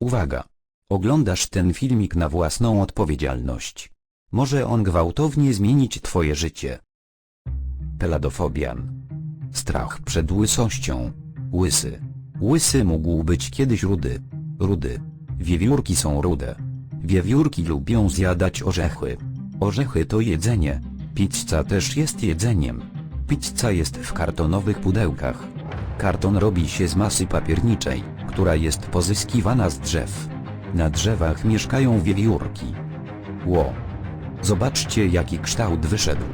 Uwaga! Oglądasz ten filmik na własną odpowiedzialność. Może on gwałtownie zmienić twoje życie. Peladofobian. Strach przed łysością. Łysy. Łysy mógł być kiedyś rudy. Rudy. Wiewiórki są rude. Wiewiórki lubią zjadać orzechy. Orzechy to jedzenie. Pizza też jest jedzeniem. Pizza jest w kartonowych pudełkach. Karton robi się z masy papierniczej, która jest pozyskiwana z drzew. Na drzewach mieszkają wiewiórki. Ło. Zobaczcie jaki kształt wyszedł.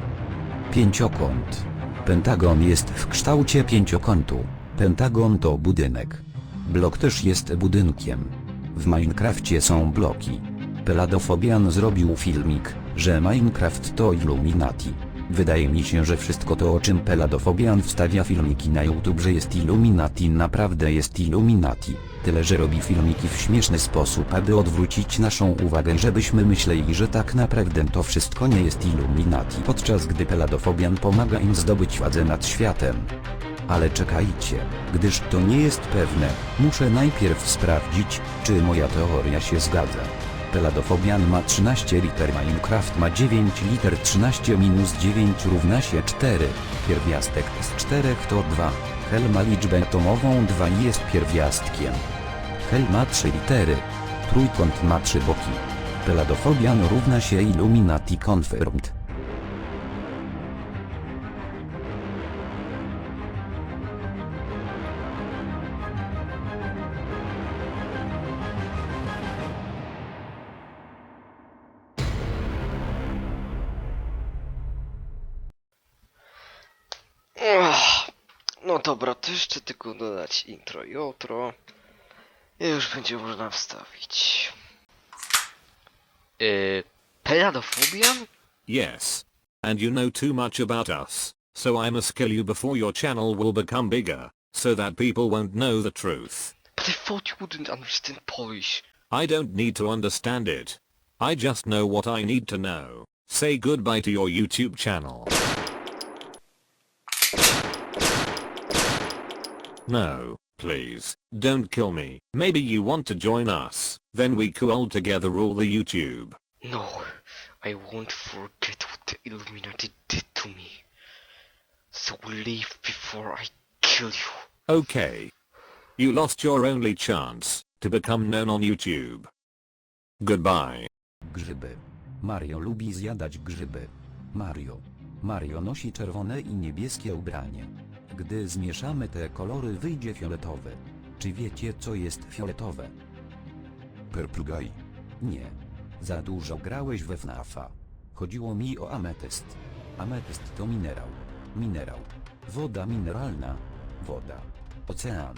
Pięciokąt. Pentagon jest w kształcie pięciokątu. Pentagon to budynek. Blok też jest budynkiem. W Minecrafcie są bloki. Peladofobian zrobił filmik, że Minecraft to Illuminati. Wydaje mi się, że wszystko to o czym Peladofobian wstawia filmiki na YouTube, że jest Illuminati naprawdę jest Illuminati. Tyle, że robi filmiki w śmieszny sposób, aby odwrócić naszą uwagę, żebyśmy myśleli, że tak naprawdę to wszystko nie jest Illuminati, podczas gdy Peladofobian pomaga im zdobyć władzę nad światem. Ale czekajcie, gdyż to nie jest pewne, muszę najpierw sprawdzić, czy moja teoria się zgadza. Peladofobian ma 13 liter, Minecraft ma 9 liter, 13 minus 9 równa się 4, pierwiastek z 4 to 2, Hel ma liczbę atomową 2 i jest pierwiastkiem. Hel ma 3 litery, trójkąt ma 3 boki. Peladofobian równa się Illuminati Confirmed. No dobra, to jeszcze tylko dodać intro i outro. I już będzie można wstawić. Yy? Yes. And you know too much about us, so I must kill you before your channel will become bigger, so that people won't know the truth. But I thought you wouldn't understand Polish. I don't need to understand it. I just know what I need to know. Say goodbye to your YouTube channel. No, please, don't kill me. Maybe you want to join us, then we could all together rule the YouTube. No, I won't forget what the Illuminati did to me. So leave before I kill you. Okay. You lost your only chance to become known on YouTube. Goodbye. Grzyby. Mario lubi zjadać grzyby. Mario. Mario nosi czerwone i niebieskie ubranie. Gdy zmieszamy te kolory wyjdzie fioletowe. Czy wiecie co jest fioletowe? Purple Guy. Nie. Za dużo grałeś we FNAFa. Chodziło mi o ametyst. Ametyst to minerał. Minerał. Woda mineralna. Woda. Ocean.